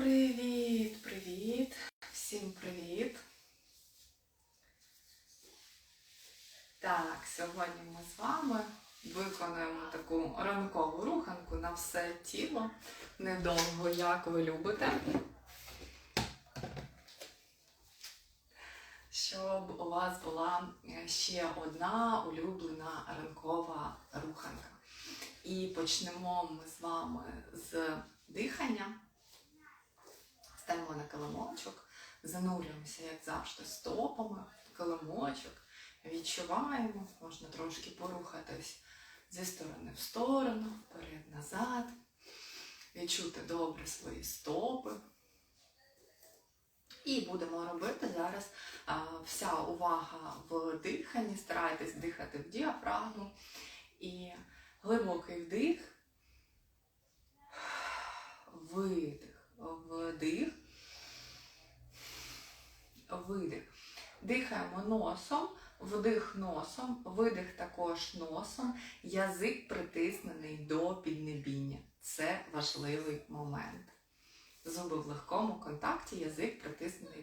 Привіт, привіт, всім привіт. Так, сьогодні ми з вами виконуємо таку ранкову руханку на все тіло. Недовго, як ви любите. Щоб у вас була ще одна улюблена ранкова руханка. І почнемо ми з вами з дихання. Килимочок, занурюємося, як завжди, стопами в килимочок, відчуваємо, можна трошки порухатись зі сторони в сторону, вперед, назад, відчути добре свої стопи. І будемо робити зараз а, вся увага в диханні, старайтесь дихати в діафрагму. І глибокий вдих, видих, вдих, видих. Дихаємо носом, вдих носом, видих також носом, язик притиснений до піднебіння. Це важливий момент. Зуби в легкому контакті, язик притиснений